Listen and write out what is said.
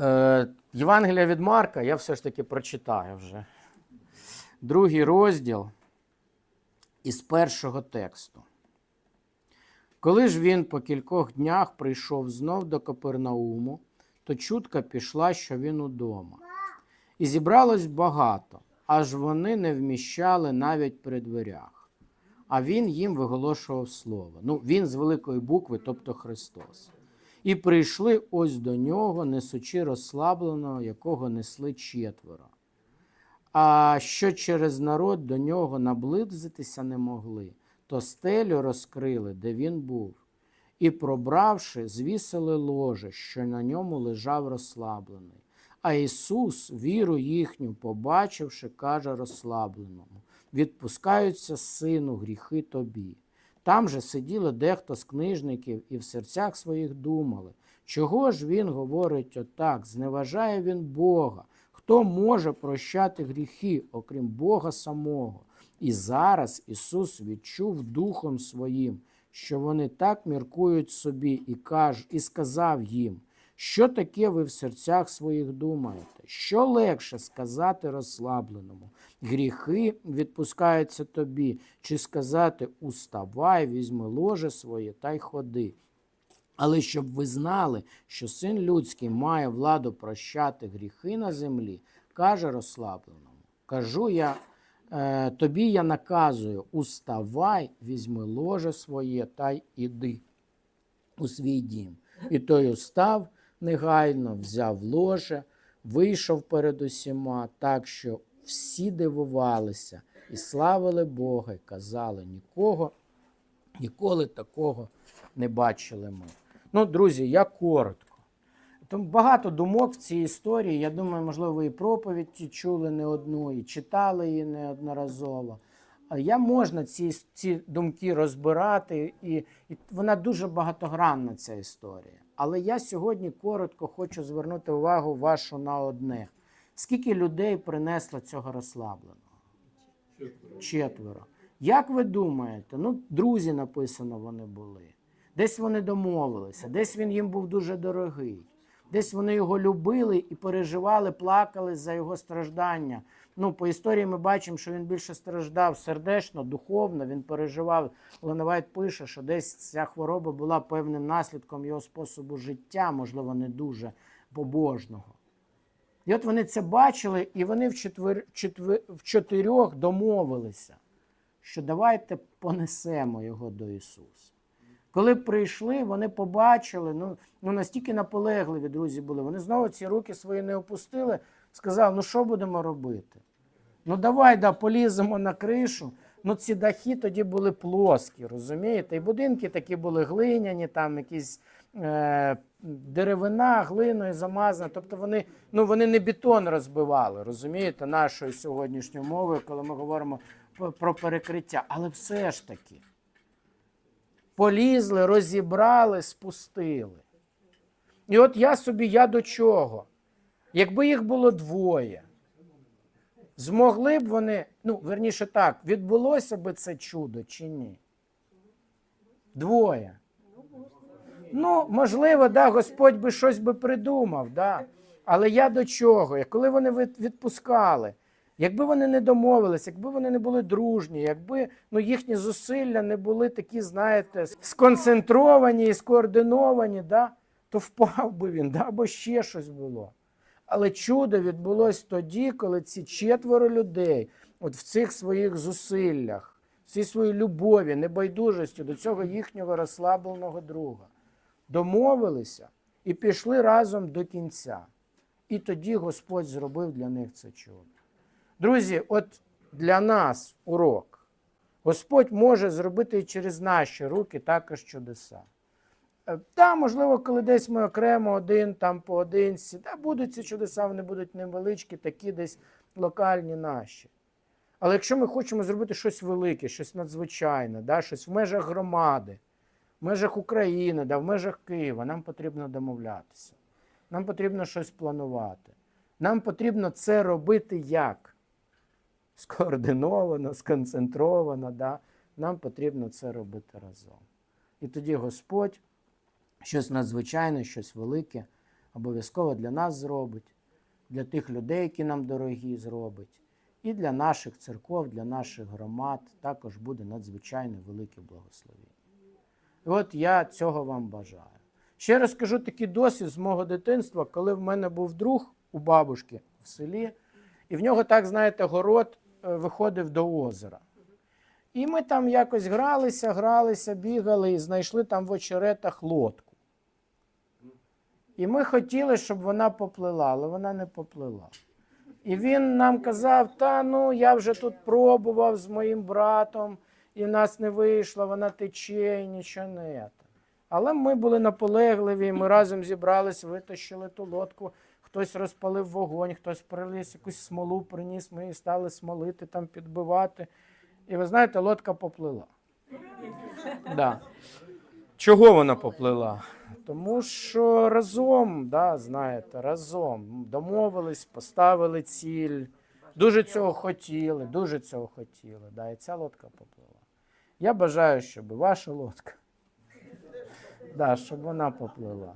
Е, Євангелія від Марка я все ж таки прочитаю вже. Другий розділ із першого тексту. Коли ж він по кількох днях прийшов знов до Капернауму, то чутка пішла, що він удома. І зібралось багато, аж вони не вміщали навіть при дверях. А він їм виголошував слово. Ну, він з великої букви, тобто Христос. І прийшли ось до нього, несучи розслабленого, якого несли четверо. А що через народ до нього наблизитися не могли, то стелю розкрили, де він був, і, пробравши, звісили ложе, що на ньому лежав розслаблений. А Ісус, віру їхню, побачивши, каже розслабленому: відпускаються, сину, гріхи тобі. Там же сиділи дехто з книжників і в серцях своїх думали, чого ж він говорить отак, зневажає він Бога. Хто може прощати гріхи, окрім Бога самого? І зараз Ісус відчув Духом Своїм, що вони так міркують собі, і каж, і сказав їм, що таке ви в серцях своїх думаєте? Що легше сказати розслабленому? Гріхи відпускаються тобі, чи сказати уставай, візьми ложе своє та й ходи. Але щоб ви знали, що син людський має владу прощати гріхи на землі, каже розслабленому. Кажу я, е, тобі я наказую, уставай, візьми ложе своє та й іди у свій дім. І той устав негайно, взяв ложе, вийшов перед усіма, так що всі дивувалися і славили Бога, і казали, нікого, ніколи такого не бачили ми. Ну, друзі, я коротко. Там багато думок в цій історії. Я думаю, можливо, і проповідь чули не одну, і читали її неодноразово. Я можна ці, ці думки розбирати, і, і вона дуже багатогранна, ця історія. Але я сьогодні коротко хочу звернути увагу вашу на одне: скільки людей принесло цього розслабленого? Четверо. Четверо. Як ви думаєте? Ну, друзі написано, вони були. Десь вони домовилися, десь він їм був дуже дорогий, десь вони його любили і переживали, плакали за його страждання. Ну, по історії ми бачимо, що він більше страждав сердечно, духовно. Він переживав. Леновайт пише, що десь ця хвороба була певним наслідком його способу життя, можливо, не дуже побожного. І от вони це бачили, і вони в, четвер, четвер, в чотирьох домовилися, що давайте понесемо його до Ісуса. Коли прийшли, вони побачили, ну, ну настільки наполегливі друзі були. Вони знову ці руки свої не опустили, сказали, ну що будемо робити? Ну давай да, поліземо на кришу. Ну ці дахи тоді були плоскі, розумієте? І будинки такі були глиняні, там якісь е, деревина, глиною замазана. Тобто вони, ну, вони не бетон розбивали, розумієте, нашою сьогоднішньою мовою, коли ми говоримо про- перекриття. Але все ж таки полізли, розібрали, спустили. І от я собі, я до чого? Якби їх було двоє, змогли б вони, ну, верніше так, відбулося б це чудо чи ні? Двоє. Ну, можливо, да, Господь би щось би придумав, да. але я до чого? Коли вони відпускали, якби вони не домовились, якби вони не були дружні, якби ну, їхні зусилля не були такі, знаєте, сконцентровані і скоординовані, да, то впав би він, да, або ще щось було. Але чудо відбулось тоді, коли ці четверо людей, от в цих своїх зусиллях, в цій своїй любові, небайдужості до цього їхнього розслабленого друга, домовилися і пішли разом до кінця. І тоді Господь зробив для них це чудо. Друзі, от для нас урок. Господь може зробити і через наші руки також чудеса. Е, Та, можливо, коли десь ми окремо один, там поодинці, та будуть ці чудеса, вони будуть невеличкі, такі десь локальні наші. Але якщо ми хочемо зробити щось велике, щось надзвичайне, да, щось в межах громади, в межах України, да, в межах Києва, нам потрібно домовлятися. Нам потрібно щось планувати. Нам потрібно це робити як? Скоординовано, сконцентровано. Да? Нам потрібно це робити разом. І тоді Господь щось надзвичайне, щось велике обов'язково для нас зробить, для тих людей, які нам дорогі, зробить, і для наших церков, для наших громад також буде надзвичайно велике благословення. І от я цього вам бажаю. Ще раз кажу такий досвід з мого дитинства, коли в мене був друг у бабушки в селі, і в нього, так знаєте, город виходив до озера. І ми там якось гралися, гралися, бігали і знайшли там в очеретах лодку. І ми хотіли, щоб вона поплила, але вона не поплила. І він нам казав: та ну я вже тут пробував з моїм братом, і в нас не вийшло, вона тече, і нічого не. Але ми були наполегливі, ми разом зібрались, витащили ту лодку. Хтось розпалив вогонь, хтось приліз якусь смолу приніс, ми її стали смолити, там підбивати. І ви знаєте, лодка поплила. Да. Чого вона поплила? Тому що разом, да, знаєте, разом домовились, поставили ціль, дуже цього хотіли, дуже цього хотіли. Да, і ця лодка поплила. Я бажаю, щоб ваша лодка, да, щоб вона поплила.